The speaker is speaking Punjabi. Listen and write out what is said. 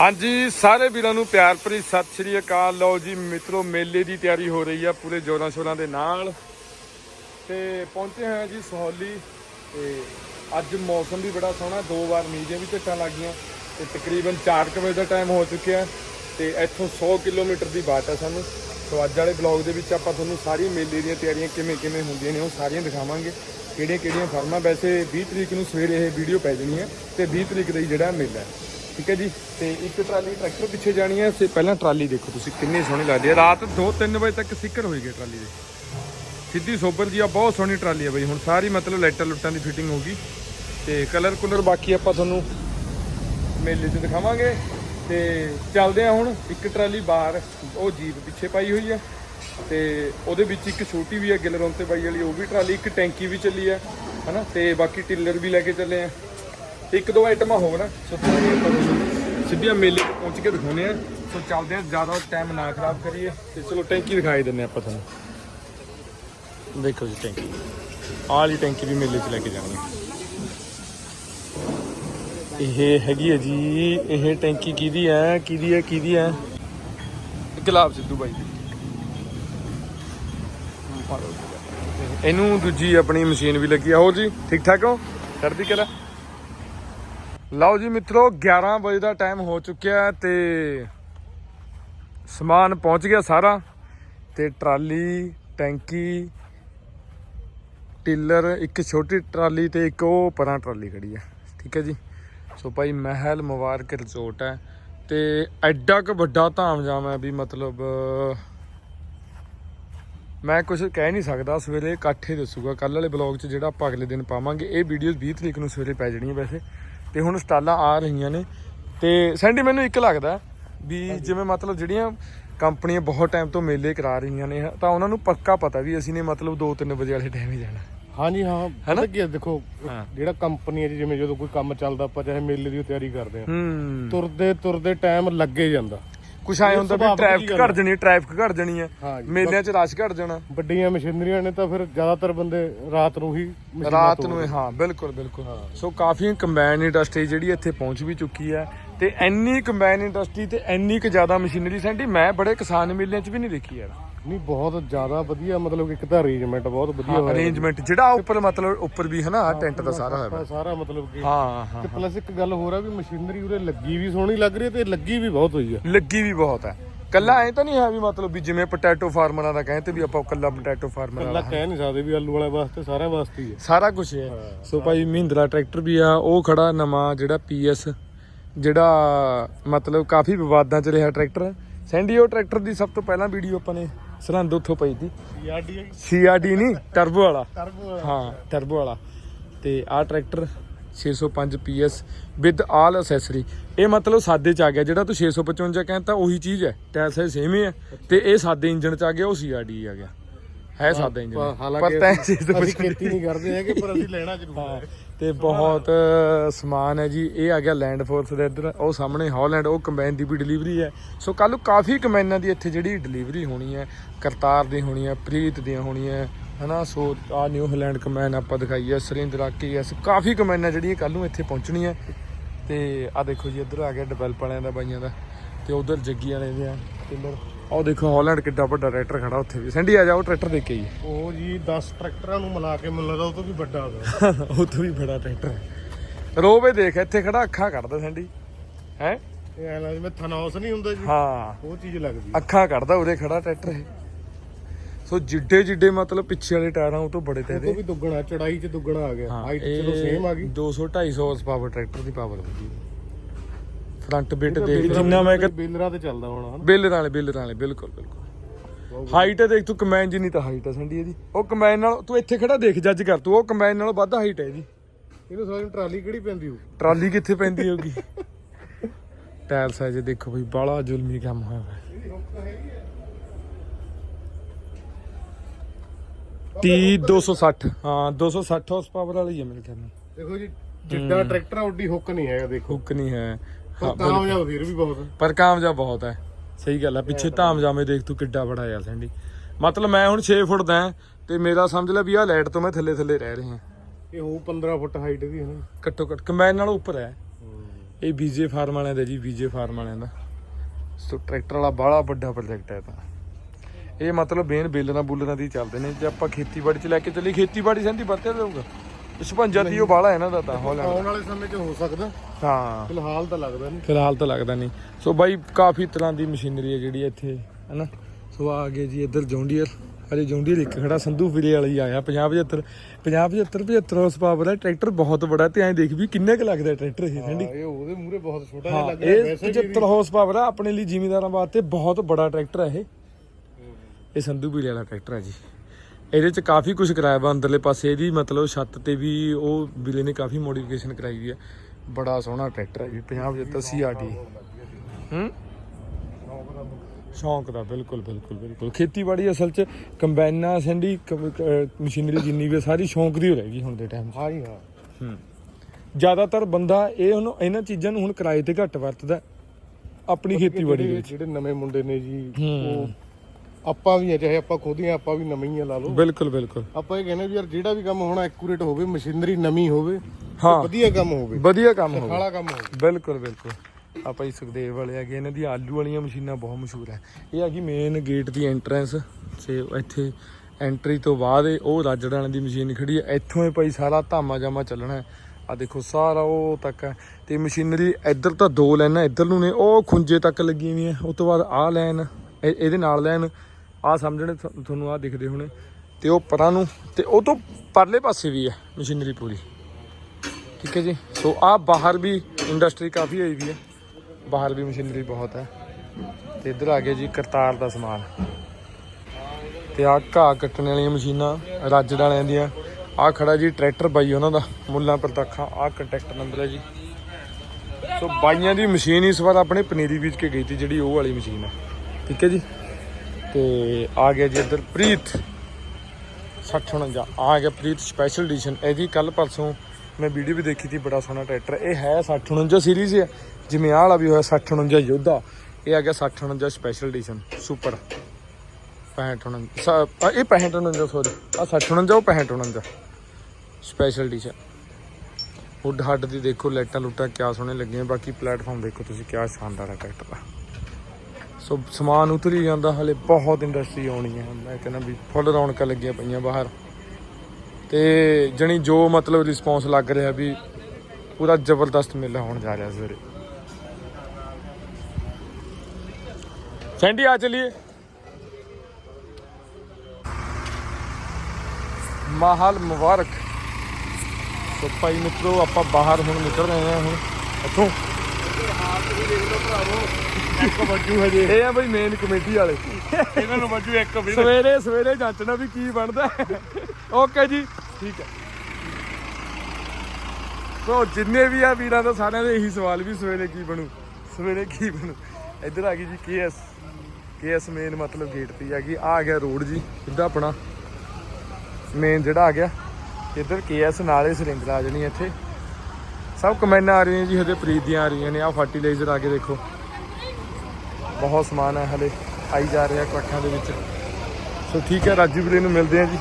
ਹਾਂਜੀ, ਸਾਰੇ ਵੀਰਾਂ ਨੂੰ ਪਿਆਰ ਭਰੀ ਸਤਿ ਸ਼੍ਰੀ ਅਕਾਲ। ਲਓ ਜੀ, ਮਿੱਤਰੋ, ਮੇਲੇ ਦੀ ਤਿਆਰੀ ਹੋ ਰਹੀ ਆ ਪੂਰੇ ਜੋਰਾਂ ਸ਼ੋਰਾਂ ਦੇ ਨਾਲ। ਤੇ ਪਹੁੰਚੇ ਹੋਏ ਜੀ ਸਹੌਲੀ। ਤੇ ਅੱਜ ਮੌਸਮ ਵੀ ਬੜਾ ਸੋਹਣਾ, ਦੋ ਵਾਰ ਮੀਂਹ ਦੀਆਂ ਵੀ ਝੱਟਾਂ ਲੱਗੀਆਂ। ਤੇ ਤਕਰੀਬਨ 4 ਵਜੇ ਦਾ ਟਾਈਮ ਹੋ ਚੁੱਕਿਆ ਤੇ ਇੱਥੋਂ 100 ਕਿਲੋਮੀਟਰ ਦੀ ਬਾਤ ਹੈ ਸਾਨੂੰ। ਸੋ ਅੱਜ ਵਾਲੇ ਬਲੌਗ ਦੇ ਵਿੱਚ ਆਪਾਂ ਤੁਹਾਨੂੰ ਸਾਰੀ ਮੇਲੇ ਦੀਆਂ ਤਿਆਰੀਆਂ ਕਿਵੇਂ ਕਿਵੇਂ ਹੁੰਦੀਆਂ ਨੇ, ਉਹ ਸਾਰੀਆਂ ਦਿਖਾਵਾਂਗੇ। ਕਿਹੜੀਆਂ ਕਿਹੜੀਆਂ ਫਰਮਾਂ? ਵੈਸੇ 20 ਤਰੀਕ ਨੂੰ ਸਵੇਰੇ ਇਹ ਵੀਡੀਓ ਪੈ ਜਾਣੀ ਹੈ। ਤੇ 20 ਤਰੀਕ ਦਾ ਹੀ ਜਿਹੜਾ ਮੇਲਾ ਹੈ। ਠੀਕ ਹੈ ਜੀ, ਤੇ ਇੱਕ ਟਰਾਲੀ ਟਰੈਕਟਰ ਪਿੱਛੇ ਜਾਣੀ ਹੈ, ਤੇ ਪਹਿਲਾਂ ਟਰਾਲੀ ਦੇਖੋ ਤੁਸੀਂ ਕਿੰਨੀ ਸੋਹਣੀ ਲੱਗਦੀ ਹੈ। ਰਾਤ 2-3 ਵਜੇ ਤੱਕ ਸਿੱਕਰ ਹੋਈ ਗਈ ਟਰਾਲੀ ਦੇ। ਸਿੱਧੀ ਸੋਬਰ ਜੀ ਆ ਬਹੁਤ ਸੋਹਣੀ ਟਰਾਲੀ ਹੈ ਬਈ। ਹੁਣ ਸਾਰੀ ਮਤਲਬ ਲਾਈਟਾਂ ਲੁੱਟਾਂ ਦੀ ਫਿਟਿੰਗ ਹੋ ਗਈ। ਤੇ ਕਲਰ ਕੁਲਰ ਬਾਕੀ ਆਪਾਂ ਤੁਹਾਨੂੰ ਮੇਲੇ 'ਚ ਦਿਖਾਵਾਂਗੇ। ਤੇ ਚੱਲਦੇ ਆ ਹੁਣ, ਇੱਕ ਟਰਾਲੀ ਬਾਹਰ, ਉਹ ਜੀਪ ਪਿੱਛੇ ਪਾਈ ਹੋਈ ਹੈ। ਤੇ ਉਹਦੇ ਵਿੱਚ ਇੱਕ ਛੋਟੀ ਵੀ ਹੈ, ਗਿਲਰੋਂ ਤੇ ਬਾਈ ਵਾਲੀ, ਉਹ ਵੀ ਟਰਾਲੀ, ਇੱਕ ਟੈਂਕੀ ਵੀ ਚੱਲੀ ਹੈ, ਹਨਾ? ਤੇ ਬਾਕੀ ਟਿੱਲਰ ਵੀ ਲੈ ਕੇ ਚੱਲੇ ਆ ਇੱਕ ਦੋ ਆਈਟਮਾਂ ਹੋਰ ਆ ਸੋ ਤੁਹਾਨੂੰ ਆਪਾਂ ਸਿੱਧੀਆਂ ਮੇਲੇ 'ਤੇ ਪਹੁੰਚ ਕੇ ਦਿਖਾਉਣੇ ਆ ਸੋ ਚੱਲਦੇ ਆ ਜ਼ਿਆਦਾ ਟਾਈਮ ਨਾ ਖਰਾਬ ਕਰੀਏ। ਤੇ ਚਲੋ ਟੈਂਕੀ ਦਿਖਾਈ ਦਿੰਨੇ ਆਪਾਂ ਤੁਹਾਨੂੰ। ਦੇਖੋ ਜੀ ਟੈਂਕੀ। ਆਹ ਟੈਂਕੀ ਵੀ ਮੇਲੇ 'ਚ ਲੈ ਕੇ ਜਾਣੀ ਇਹ ਹੈਗੀ ਹੈ ਜੀ, ਇਹ ਟੈਂਕੀ ਕਿਹਦੀ ਹੈ ਕਿਹਦੀ ਹੈ ਕਿਹਦੀ ਹੈ? ਗੁਲਾਬ ਸਿੱਧੂ ਬਾਈ ਇਹਨੂੰ ਦੂਜੀ ਆਪਣੀ ਮਸ਼ੀਨ ਵੀ ਲੱਗੀ ਆ। ਹੋਰ ਜੀ ਠੀਕ ਠਾਕ ਹੋ? ਕਰਦੀ ਕਲਾ। ਲਓ ਜੀ ਮਿੱਤਰੋ 11 ਵਜੇ ਦਾ ਟਾਈਮ ਹੋ ਚੁੱਕਿਆ ਹੈ ਤੇ ਸਮਾਨ ਪਹੁੰਚ ਗਿਆ ਸਾਰਾ ਤੇ ਟਰਾਲੀ, ਟੈਂਕੀ, ਟਿੱਲਰ, ਇੱਕ ਛੋਟੀ ਟਰਾਲੀ ਤੇ ਇੱਕ ਉਹ ਪਰਾਂ ਟਰਾਲੀ ਖੜੀ ਹੈ। ਠੀਕ ਹੈ ਜੀ? ਸੋ ਭਾਈ ਮਹਿਲ ਮੁਬਾਰਕ ਰਿਜ਼ੋਰਟ ਹੈ ਤੇ ਐਡਾ ਕੁ ਵੱਡਾ ਧਾਮ ਹੈ ਵੀ ਮਤਲਬ ਮੈਂ ਕੁਝ ਕਹਿ ਨਹੀਂ ਸਕਦਾ, ਸਵੇਰੇ ਇਕੱਠੇ ਦੱਸੂਗਾ। ਕੱਲ ਵਾਲੇ ਬਲੌਗ 'ਚ ਜਿਹੜਾ ਆਪਾਂ ਅਗਲੇ ਦਿਨ ਪਾਵਾਂਗੇ, ਇਹ ਵੀਡੀਓਜ਼ 20 ਤਰੀਕ ਨੂੰ ਸਵੇਰੇ ਪੈ ਜਾਣੀਆਂ ਵੈਸੇ। ਤੇ ਹੁਣ ਸਟਾਲਾਂ ਆ ਰਹੀਆਂ ਨੇ। ਤੇ ਸੈਂਡੀ ਮੈਨੂੰ ਇੱਕ ਲੱਗਦਾ ਵੀ ਜਿਵੇਂ ਮਤਲਬ ਜਿਹੜੀਆਂ ਕੰਪਨੀਆਂ ਬਹੁਤ ਟਾਈਮ ਤੋਂ ਮੇਲੇ ਕਰਾ ਰਹੀਆਂ ਨੇ ਤਾਂ ਉਹਨਾਂ ਨੂੰ ਪੱਕਾ ਪਤਾ ਵੀ ਅਸੀਂ ਨੇ ਮਤਲਬ 2-3 ਵਜੇ ਵਾਲੇ ਟਾਈਮ ਹੀ ਜਾਣਾ। ਹਾਂਜੀ ਹਾਂ। ਹੈਨਾ? ਪਤਾ ਕੀ ਹੈ ਦੇਖੋ ਹਾਂ। ਜਿਹੜਾ ਕੰਪਨੀ ਹੈ ਜਿਵੇਂ ਜਦੋਂ ਕੋਈ ਕੰਮ ਚੱਲਦਾ ਆਪਾਂ ਚਾਹੇ ਮੇਲੇ ਦੀ ਤਿਆਰੀ ਕਰਦੇ ਆ ਹੂੰ। ਤੁਰਦੇ ਤੁਰਦੇ ਟਾਈਮ ਲੱਗੇ ਜਾਂਦਾ। ਕੁਛ ਆਏ ਹੁੰਦਾ ਵੀ ਟ੍ਰੈਫਿਕ ਘਟ ਜਣੀ ਟ੍ਰੈਫਿਕ ਘਟ ਜਣੀ ਹੈ। ਮੇਲਿਆਂ 'ਚ ਰਸ਼ ਘਟ ਜਾਣਾ ਵੱਡੀਆਂ ਮਸ਼ੀਨਰੀਆਂ ਨੇ ਤਾਂ ਫਿਰ ਜ਼ਿਆਦਾਤਰ ਬੰਦੇ ਰਾਤ ਨੂੰ ਹੀ ਰਾਤ। ਨੂੰ ਹਾਂ ਬਿਲਕੁਲ ਬਿਲਕੁਲ। ਸੋ ਕਾਫੀ ਕੰਬਾਈਨ ਇੰਡਸਟਰੀ ਜਿਹੜੀ ਇੱਥੇ ਪਹੁੰਚ ਵੀ ਚੁੱਕੀ ਹੈ ਤੇ ਇੰਨੀ ਕੰਬਾਈਨ ਇੰਡਸਟਰੀ ਤੇ ਇੰਨੀ ਕੁ ਜ਼ਿਆਦਾ ਮਸ਼ੀਨਰੀ ਸੈਂਟੀ ਮੈਂ ਬੜੇ ਕਿਸਾਨ ਮੇਲਿਆਂ 'ਚ ਵੀ ਨਹੀਂ ਦੇਖੀ ਯਾਰ ਨਹੀਂ ਬਹੁਤ ਜ਼ਿਆਦਾ ਵਧੀਆ ਮਤਲਬ ਇੱਕ ਤਾਂ ਅਰੇਂਜਮੈਂਟ ਬਹੁਤ ਵਧੀਆ ਹੋਇਆ ਅਰੇਂਜਮੈਂਟ ਜਿਹੜਾ ਉੱਪਰ ਮਤਲਬ ਉੱਪਰ ਵੀ ਹੈ ਨਾ ਟੈਂਟ ਦਾ ਸਾਰਾ ਹੋਇਆ ਹਾਂ, ਸਾਰਾ ਮਤਲਬ ਕਿ ਹਾਂ ਹਾਂ ਤੇ ਪਲੱਸ ਇੱਕ ਗੱਲ ਹੋਰ ਆ ਵੀ ਮਸ਼ੀਨਰੀ ਉਰੇ ਲੱਗੀ ਵੀ ਸੋਹਣੀ ਲੱਗ ਰਹੀ ਤੇ ਲੱਗੀ ਵੀ ਬਹੁਤ ਹੋਈ ਆ। ਲੱਗੀ ਵੀ ਬਹੁਤ ਹੈ। ਕੱਲਾ ਐ ਤਾਂ ਨਹੀਂ ਹੈ ਵੀ ਮਤਲਬ ਵੀ ਜਿਵੇਂ ਪੋਟੈਟੋ ਫਾਰਮਰਾਂ ਦਾ ਕਹਿੰਦੇ ਵੀ ਆਪਾਂ ਕੱਲਾ ਪੋਟੈਟੋ ਫਾਰਮਰ ਕੱਲਾ ਕਹਿ ਨਹੀਂ ਸਕਦੇ ਵੀ ਆਲੂ ਵਾਲੇ ਵਾਸਤੇ ਸਾਰਿਆਂ ਵਾਸਤੇ ਹੀ ਹੈ। ਸਾਰਾ ਕੁਝ ਹੈ ਸੋ ਭਾਈ ਮਹਿੰਦਰਾ ਟਰੈਕਟਰ ਵੀ ਆ ਉਹ ਖੜਾ ਨਵਾਂ ਜਿਹੜਾ ਪੀਐਸ ਜਿਹੜਾ ਮਤਲਬ ਕਾਫੀ ਵਿਵਾਦਾਂ 'ਚ ਰਿਹਾ ਟਰੈਕਟਰ। ਸੈਂਡੀਓ ਟਰੈਕਟਰ ਦੀ ਸਭ ਤੋਂ ਪਹਿਲਾਂ ਵੀਡੀਓ ਆਪਾਂ ਨੇ ਸਰਹੰਦ ਉੱਥੋਂ ਪਈ ਸੀ ਯਾਡੀ ਸੀਆਰਡੀ ਨਹੀਂ ਟਰਬੋ ਵਾਲਾ। ਟਰਬੋ ਹਾਂ ਟਰਬੋ ਵਾਲਾ। ਤੇ ਆਹ tractor 605 PS with all accessory ਇਹ ਮਤਲਬ ਸਾਦੇ ਚ ਆ ਗਿਆ ਜਿਹੜਾ ਤੂੰ 655 ਕਹਿੰਦਾ ਉਹੀ ਚੀਜ਼ ਹੈ। ਟੈਸ ਸੇਮ ਹੀ ਹੈ। ਤੇ ਇਹ ਸਾਦੇ ਇੰਜਨ ਚ ਆ ਗਿਆ ਉਹ ਸੀਆਰਡੀ ਆ ਗਿਆ। ਹੈ ਸਾਦਾ ਇੰਜਨ ਪਰ ਤੋਂ ਅਸੀਂ ਖੇਤੀ ਨਹੀਂ ਕਰਦੇ ਹੈਗੇ ਪਰ ਅਸੀਂ ਲੈਣਾ ਜ਼ਰੂਰ ਹੈ। ਤੇ ਬਹੁਤ ਸਮਾਨ ਹੈ ਜੀ। ਇਹ ਆ ਗਿਆ ਲੈਂਡ ਫੋਰਸ ਦੇ ਇੱਧਰ। ਉਹ ਸਾਹਮਣੇ ਹਾਲੈਂਡ ਉਹ ਕੰਬਾਈਨ ਦੀ ਵੀ ਡਿਲੀਵਰੀ ਹੈ। ਸੋ ਕੱਲ ਨੂੰ ਕਾਫੀ ਕੰਬਾਈਨਾਂ ਦੀ ਇੱਥੇ ਜਿਹੜੀ ਡਿਲੀਵਰੀ ਹੋਣੀ ਹੈ, ਕਰਤਾਰ ਦੀ ਹੋਣੀ ਹੈ, ਪ੍ਰੀਤ ਦੀਆਂ ਹੈ ਹਨਾ? ਸੋ ਆ ਨਿਊ ਹਾਲੈਂਡ ਕੰਬਾਈਨ ਆਪਾਂ ਦਿਖਾਈ ਹੈ ਸਰਿੰਦਰ ਸੋ ਕਾਫੀ ਕੰਬਾਈਨਾਂ ਜਿਹੜੀਆਂ ਕੱਲ ਨੂੰ ਇੱਥੇ ਪਹੁੰਚਣੀ ਹੈ ਤੇ ਆ ਦੇਖੋ ਜੀ, ਇੱਧਰ ਆ ਗਿਆ ਡਿਵੈਲਪ ਵਾਲਿਆਂ ਦਾ, ਬਾਈਆਂ ਦਾ। ਤੇ ਉਧਰ ਜੱਗੀ ਵਾਲੇ ਦੇ ਆ। ਟਿੱਲਰ ਆਹ ਦੇਖੋ ਹਾਲੈਂਡ ਕਿੱਡਾ ਵੱਡਾ ਟਰੈਕਟਰ ਖੜਾ ਉੱਥੇ ਵੀ। ਸੈਂਡੀ ਆ ਜਾ ਉਹ ਟਰੈਕਟਰ ਦੇਖ ਕੇ ਆਈਏ। ਉਹ ਜੀ 10 ਟਰੈਕਟਰਾਂ ਨੂੰ ਮਿਲਾ ਕੇ ਮੈਨੂੰ ਲੱਗਦਾ ਉਹ ਤੋਂ ਵੀ ਵੱਡਾ ਹੋਗਾ ਉਹ ਤੋਂ ਵੀ ਬੜਾ ਟਰੈਕਟਰ ਹੈ। ਰੋਵੇ ਦੇਖ ਇੱਥੇ ਖੜਾ ਅੱਖਾਂ ਕੱਢਦਾ ਸੈਂਡੀ। ਹੈ? ਇਹ ਐ ਲੱਗਦਾ ਥਨੌਸ ਨਹੀਂ ਹੁੰਦਾ ਜੀ। ਹਾਂ। ਉਹ ਚੀਜ਼ ਲੱਗਦੀ ਅੱਖਾਂ ਕੱਢਦਾ ਉਰੇ ਖੜਾ ਟਰੈਕਟਰ ਇਹ। ਸੋ ਜਿੱਡੇ ਜਿੱਡੇ ਮਤਲਬ ਪਿੱਛੇ ਵਾਲੇ ਟਾਇਰਾਂ ਉਹ ਤੋਂ ਬੜੇ ਤੇ ਉਹ ਤੋਂ ਇਹਦੇ ਵੀ ਦੁੱਗਣਾ ਚੜਾਈ 'ਚ ਦੁੱਗਣਾ ਆ ਗਿਆ। ਹਾਂ ਹਾਈਟ ਚਲੋ ਸੇਮ ਆ ਗਈ। 200 250 ਹਾਰਸ ਪਾਵਰ ਟਰੈਕਟਰ ਦੀ ਪਾਵਰ ਹੋਗੀ ਫਰੰਟ ਬਿਟ ਦੇਖ ਜਿੰਨਾ ਮੈਂ ਕਿ ਬੇਲਰਾਂ ਤੇ ਚੱਲਦਾ ਹੋਣਾ ਹਨਾ? ਬੇਲਰ ਵਾਲੇ ਬੇਲਰ ਵਾਲੇ ਬਿਲਕੁਲ ਬਿਲਕੁਲ। ਹਾਈਟ ਹੈ ਦੇਖ ਤੂੰ ਕੰਬਾਈਨ ਜਿੰਨੀ ਤਾਂ ਹਾਈਟ ਹੈ ਸੰਡੀ ਇਹਦੀ। ਉਹ ਕੰਬਾਈਨ ਨਾਲ ਤੂੰ ਇੱਥੇ ਖੜਾ ਦੇਖ ਜੱਜ ਕਰ ਤੂੰ। ਉਹ ਕੰਬਾਈਨ ਨਾਲੋਂ ਵੱਧ ਹਾਈਟ ਹੈ ਇਹਦੀ। ਇਹਨੂੰ ਸਾਰੀ ਨੂੰ ਟਰਾਲੀ ਕਿਹੜੀ ਪੈਂਦੀ ਹੋ ਟਰਾਲੀ ਕਿੱਥੇ ਪੈਂਦੀ ਹੋਗੀ ਟਾਇਰ ਸਾਈਜ਼ ਦੇਖੋ ਬਈ ਬਾਲਾ ਜ਼ੁਲਮੀ ਕੰਮ ਹੋਇਆ ਹੋਇਆ। ਟੀ 260 ਹਾਂ 260 ਹਾਰਸ ਪਾਵਰ ਵਾਲੀ ਹੈ ਮੇਰੇ ਖਿਆਲ ਨਾਲ। ਦੇਖੋ ਜੀ ਜਿੱਡਾ ਟਰੈਕਟਰ ਆ ਉੱਡੀ ਹੁੱਕ ਨਹੀਂ ਹੈਗਾ ਦੇਖੋ। ਹੁੱਕ ਨਹੀਂ ਹੈ। ਪਰ ਕਾਮਯਾਬ ਫਿਰ ਵੀ ਬਹੁਤ ਪਰ ਕਾਮਯਾਬ ਬਹੁਤ ਹੈ। ਸਹੀ ਗੱਲ ਹੈ ਪਿੱਛੇ ਧਾਮ ਜਾਮੇ ਦੇਖ ਤੂੰ ਕਿੱਡਾ ਬੜਾ ਯਾਰ ਸੈਂਡੀ। ਮਤਲਬ ਮੈਂ ਹੁਣ 6 ਫੁੱਟ ਦਾ ਹਾਂ ਤੇ ਮੇਰਾ ਸਮਝ ਲੈ ਵੀ ਆਹ ਲਾਈਟ ਤੋਂ ਮੈਂ ਥੱਲੇ ਥੱਲੇ ਰਹਿ ਰਿਹਾ ਇਹ ਹੋਊ 15 ਫੁੱਟ ਹਾਈਟ ਦੀ ਹੈ ਨਾ ਘੱਟੋ ਘੱਟ ਕੰਬਾਈਨ ਨਾਲੋਂ ਉੱਪਰ ਹੈ। ਇਹ ਬੀਜੇ ਫਾਰਮ ਵਾਲਿਆਂ ਦਾ ਜੀ ਬੀਜੇ ਫਾਰਮ ਵਾਲਿਆਂ ਦਾ। ਸੋ ਟਰੈਕਟਰ ਵਾਲਾ ਬਾਹਲਾ ਵੱਡਾ ਪ੍ਰੋਜੈਕਟ ਹੈ ਤਾਂ। ਇਹ ਮਤਲਬ ਬੇਨ ਬੇਲਣਾ ਬੁੱਲਣਾ ਦੀ ਚੱਲਦੇ ਨੇ। ਜੇ ਆਪਾਂ ਖੇਤੀਬਾੜੀ ਚ ਲੈ ਕੇ ਚੱਲੀ ਖੇਤੀਬਾੜੀ ਸੰਧੀ ਵਰਤਿਆ ਜਾਊਗਾ। 56 ਦੀ ਉਹ ਬਾਹਲਾ ਇਹਨਾਂ ਦਾ ਤਾਂ ਆਉਣ ਵਾਲੇ ਸਮੇਂ 'ਚ ਹੋ ਸਕਦਾ। ਹਾਂ। ਫਿਲਹਾਲ ਤਾਂ ਲੱਗਦਾ ਨਹੀਂ। ਫਿਲਹਾਲ ਤਾਂ ਲੱਗਦਾ ਨਹੀਂ। ਸੋ ਬਾਈ ਕਾਫੀ ਤਰ੍ਹਾਂ ਦੀ ਮਸ਼ੀਨਰੀ ਹੈ ਜਿਹੜੀ ਇੱਥੇ ਹਨਾ? ਸੋ ਆ ਗਏ ਜੀ ਇੱਧਰ ਜੌਂਡੀਅਰ। ਅਰੇ ਜੌਂਡੀਅਰ ਇੱਕ ਖੜਾ ਸੰਧੂ ਫਿਰੇ ਵਾਲਾ ਹੀ ਆਇਆ 50 75 50 75 75 ਹਾਰਸ ਪਾਵਰ ਹੈ ਟਰੈਕਟਰ ਬਹੁਤ ਬੜਾ ਤੇ ਐਂ ਦੇਖ ਵੀ ਕਿੰਨੇ ਕੁ ਲੱਗਦਾ ਟਰੈਕਟਰ ਇਹ ਠੰਡੀ। ਇਹ ਉਹਦੇ ਮੂਰੇ ਬਹੁਤ ਛੋਟਾ ਜਿਹਾ ਲੱਗ ਰਿਹਾ ਇਹ ਵੈਸੇ 75 ਹਾਰਸ ਪਾਵਰ ਆ ਆਪਣੇ ਲਈ ਜ਼ਿਮੀਂਦਾਰਾਂ ਵਾਸਤੇ ਬਹੁਤ ਬੜਾ ਟਰੈਕਟਰ ਹੈ ਇਹ। ਇਹ ਸੰਧੂ ਵੀਰੇ ਵਾਲਾ ਟਰੈਕਟਰ ਹੈ ਜੀ। ਇਹਦੇ ਚ ਕਾਫੀ ਕੁਝ ਕਰਾਇਆ ਵਾ ਅੰਦਰਲੇ ਪਾਸੇ ਇਹਦੀ ਮਤਲਬ ਛੱਤ ਤੇ ਵੀ ਉਹ ਵੀਰੇ ਨੇ ਕਾਫੀ ਮੋਡੀਫਿਕੇਸ਼ਨ ਕਰਾਈ ਵੀ ਹੈ ਬੜਾ ਸੋਹਣਾ ਟਰੈਕਟਰ ਹੈ ਜੀ 50 75 ਸੀਆਰਟੀ ਹੂੰ? ਸ਼ੌਂਕ ਦਾ ਬਿਲਕੁਲ ਬਿਲਕੁਲ ਬਿਲਕੁਲ। ਖੇਤੀਬਾੜੀ ਅਸਲ ਚ ਕੰਬਾਈਨਾਂ ਸੰਡੀ ਮਸ਼ੀਨਰੀ ਜਿੰਨੀ ਵੀ ਸਾਰੀ ਸ਼ੌਂਕ ਦੀ ਹੋ ਰਹਿ ਹੁਣ ਦੇ ਟਾਈਮ ਹਾਂ ਹੀ ਹਾਂ। ਹੂੰ। ਜ਼ਿਆਦਾਤਰ ਬੰਦਾ ਇਹ ਹੁਣ ਇਹਨਾਂ ਚੀਜ਼ਾਂ ਨੂੰ ਹੁਣ ਕਿਰਾਏ ਤੇ ਘੱਟ ਵਰਤਦਾ ਆਪਣੀ ਖੇਤੀਬਾੜੀ ਵਿੱਚ। ਜਿਹੜੇ ਨਵੇਂ ਮੁੰਡੇ ਨੇ ਜੀ। ਉਹ ਆਪਾਂ ਵੀ ਆ ਚਾਹੇ ਆਪਾਂ ਖੁਦ ਹੀ ਆ ਆਪਾਂ ਵੀ ਨਵੇਂ ਹੀ ਆ ਲਾ ਲਓ। ਬਿਲਕੁਲ ਬਿਲਕੁਲ। ਆਪਾਂ ਇਹ ਕਹਿੰਦੇ ਵੀ ਯਾਰ ਜਿਹੜਾ ਵੀ ਕੰਮ ਹੋਣਾ ਐਕੂਰੇਟ ਹੋਵੇ ਮਸ਼ੀਨਰੀ ਨਵੀਂ ਹੋਵੇ ਹਾਂ। ਵਧੀਆ ਕੰਮ ਹੋਵੇ। ਵਧੀਆ ਕੰਮ ਹੋਵੇ। ਖਾਲਾ ਕੰਮ ਹੋਵੇ। ਬਿਲਕੁਲ ਬਿਲਕੁਲ। ਆਪਾਂ ਹੀ ਸੁਖਦੇਵ ਵਾਲੇ ਹੈਗੇ ਇਹਨਾਂ ਦੀ ਆਲੂ ਵਾਲੀਆਂ ਮਸ਼ੀਨਾਂ ਬਹੁਤ ਮਸ਼ਹੂਰ ਹੈ। ਇਹ ਹੈਗੀ ਮੇਨ ਗੇਟ ਦੀ ਐਂਟਰੈਂਸ ਤੇ ਇੱਥੇ ਐਂਟਰੀ ਤੋਂ ਬਾਅਦ ਉਹ ਰਾਜੜਾਂ ਦੀ ਮਸ਼ੀਨ ਖੜੀ ਹੈ। ਇੱਥੋਂ ਹੀ ਭਾਈ ਸਾਰਾ ਧਾਮਾ ਜਾਮਾ ਚੱਲਣਾ ਹੈ। ਆ ਦੇਖੋ ਸਾਰਾ ਉਹ ਤੱਕ ਹੈ। ਤੇ ਮਸ਼ੀਨਰੀ ਇੱਧਰ ਤਾਂ ਦੋ ਲਾਈਨਾਂ ਇੱਧਰ ਨੂੰ ਨੇ ਉਹ ਖੁੰਝੇ ਤੱਕ ਲੱਗੀਆਂ ਹੋਈਆਂ। ਉਸ ਤੋਂ ਬਾਅਦ ਆਹ ਲਾਈਨ ਇਹ- ਇਹਦੇ ਨਾਲ ਲਾਈਨ ਆਹ ਸਮਝਣੇ ਤੁਹਾਨੂੰ ਆਹ ਦਿਖਦੇ ਹੋਣੇ। ਤੇ ਉਹ ਪਰਾਂ ਨੂੰ, ਤੇ ਉਹ ਤੋਂ ਪਰਲੇ ਪਾਸੇ ਵੀ ਹੈ ਮਸ਼ੀਨਰੀ ਪੂਰੀ। ਠੀਕ ਹੈ ਜੀ? ਸੋ ਆ ਬਾਹਰ ਵੀ ਇੰਡਸਟਰੀ ਕਾਫੀ ਹੋਈ ਵੀ ਹੈ। ਬਾਹਰ ਵੀ ਮਸ਼ੀਨਰੀ ਬਹੁਤ ਹੈ। ਤੇ ਇੱਧਰ ਆ ਗਿਆ ਜੀ ਕਰਤਾਰ ਦਾ ਸਮਾਨ। ਤੇ ਆ ਘਾਹ ਕੱਟਣ ਵਾਲੀਆਂ ਮਸ਼ੀਨਾਂ, ਰੱਜੜ ਵਾਲਿਆਂ ਦੀਆਂ। ਆ ਖੜਾ ਜੀ ਟਰੈਕਟਰ ਬਾਈ ਉਹਨਾਂ ਦਾ, ਮੁੱਲਾਂ ਪ੍ਰਤੱਖਾਂ। ਆ ਕੰਟੈਕਟ ਨੰਬਰ ਹੈ ਜੀ। ਸੋ ਬਾਈਆਂ ਦੀ ਮਸ਼ੀਨ ਇਸ ਵਾਰ ਆਪਣੇ ਪਨੀਰੀ ਬੀਜ ਕੇ ਗਈ ਸੀ ਜਿਹੜੀ ਉਹ ਵਾਲੀ ਮਸ਼ੀਨ ਹੈ। ਠੀਕ ਹੈ ਜੀ? ਤੇ ਆ ਗਿਆ ਜੀ ਇੱਧਰ ਪ੍ਰੀਤ 649 ਆ ਗਿਆ ਪ੍ਰੀਤ ਸਪੈਸ਼ਲ ਐਡੀਸ਼ਨ ਇਹਦੀ ਕੱਲ ਪਰਸੋਂ ਮੈਂ ਵੀਡੀਓ ਵੀ ਦੇਖੀ ਸੀ ਬੜਾ ਸੋਹਣਾ ਟਰੈਕਟਰ। ਇਹ ਹੈ 649 ਸੀਰੀਜ਼ ਹੈ ਜਿਵੇਂ ਆਹ ਵਾਲਾ ਵੀ ਹੋਇਆ 649 ਯੋਧਾ। ਇਹ ਆ ਗਿਆ 649 ਸਪੈਸ਼ਲ ਐਡੀਸ਼ਨ ਸੁਪਰ 6549 ਸ- ਅ, ਇਹ 6549 ਸੌਰੀ ਆ 649 ਉਹ 6549 ਸਪੈਸ਼ਲ ਐਡੀਸ਼ਨ ਹੁੱਡ ਹੱਡ ਦੀ ਦੇਖੋ ਲਾਈਟਾਂ ਲੁੱਟਾਂ ਕਿਆ ਸੋਹਣੇ ਲੱਗੀਆਂ। ਬਾਕੀ ਪਲੇਟਫਾਰਮ ਦੇਖੋ ਤੁਸੀਂ ਕਿਆ ਸ਼ਾਨਦਾਰ ਹੈ ਟਰੈਕਟਰ। ਦਾ ਸੋ ਸਮਾਨ ਉਤਰੀ ਜਾਂਦਾ, ਹਲੇ ਬਹੁਤ ਇੰਡਸਟਰੀ ਆਉਣੀ ਹੈ। ਮੈਂ ਕਹਿੰਦਾ ਵੀ ਫੁੱਲ ਰੌਣਕਾਂ ਲੱਗੀਆਂ ਪਈਆਂ ਬਾਹਰ। ਤੇ ਜਣੀ ਜੋ ਮਤਲਬ ਰਿਸਪੌਂਸ ਲੱਗ ਰਿਹਾ ਵੀ ਪੂਰਾ ਜ਼ਬਰਦਸਤ ਮੇਲਾ ਹੋਣ ਜਾ ਰਿਹਾ ਸਵੇਰੇ। ਸੈਂਡੀ ਆ ਚਲੀਏ। ਮਾਹਲ ਮੁਬਾਰਕ। ਸੋ ਭਾਈ ਮਿੱਤਰੋ, ਆਪਾਂ ਬਾਹਰ ਹੁਣ ਨਿਕਲ ਰਹੇ ਹਾਂ ਹੁਣ। ਇੱਥੋਂ। ਇੱਕ ਵੱਜੂ ਹਜੇ। ਇਹ ਆ ਬਈ ਮੇਨ ਕਮੇਟੀ ਵਾਲੇ। ਇਹਨਾਂ ਨੂੰ ਵੱਜੂ ਇੱਕ ਵੀ। ਸਵੇਰੇ ਸਵੇਰੇ ਜਾਂਚਣਾ ਵੀ ਕੀ ਬਣਦਾ। ਓਕੇ ਜੀ। ਠੀਕ ਹੈ। ਸੋ ਜਿੰਨੇ ਵੀ ਆ ਵੀਰਾਂ ਦਾ ਸਾਰਿਆਂ ਦੇ ਇਹੀ ਸਵਾਲ ਵੀ ਸਵੇਰੇ ਕੀ ਬਣੂ? ਸਵੇਰੇ ਕੀ ਬਣੂ? ਇੱਧਰ ਆ ਗਈ ਜੀ ਕੇਐਸ ਕੇਐਸ ਮੇਨ ਮਤਲਬ ਗੇਟ ਤੇ ਆ ਗਈ। ਆ ਗਿਆ ਰੋਡ ਜੀ ਸਿੱਧਾ ਆਪਣਾ। ਮੇਨ ਜਿਹੜਾ ਆ ਗਿਆ। ਇੱਧਰ ਕੇਐਸ ਨਾਲੇ ਸਿਲਿੰਡਰ ਆ ਜਣੀ ਇੱਥੇ। ਸਭ ਕਮੈਨਾਂ ਆ ਰਹੀਆਂ ਜੀ ਹਜੇ ਪ੍ਰੀਤ ਦੀਆਂ ਆ ਰਹੀਆਂ ਨੇ। ਆ ਫਰਟੀਲਾਈਜ਼ਰ ਆ ਕੇ ਦੇਖੋ। ਬਹੁਤ ਸਮਾਨ ਹੈ ਹਲੇ ਆਈ ਜਾ ਰਿਹਾ ਕੋਠਾਂ ਦੇ ਵਿੱਚ। ਸੋ ਠੀਕ ਹੈ, ਰਾਜੂ ਵੀਰੇ ਨੂੰ ਮਿਲਦੇ ਆ ਜੀ।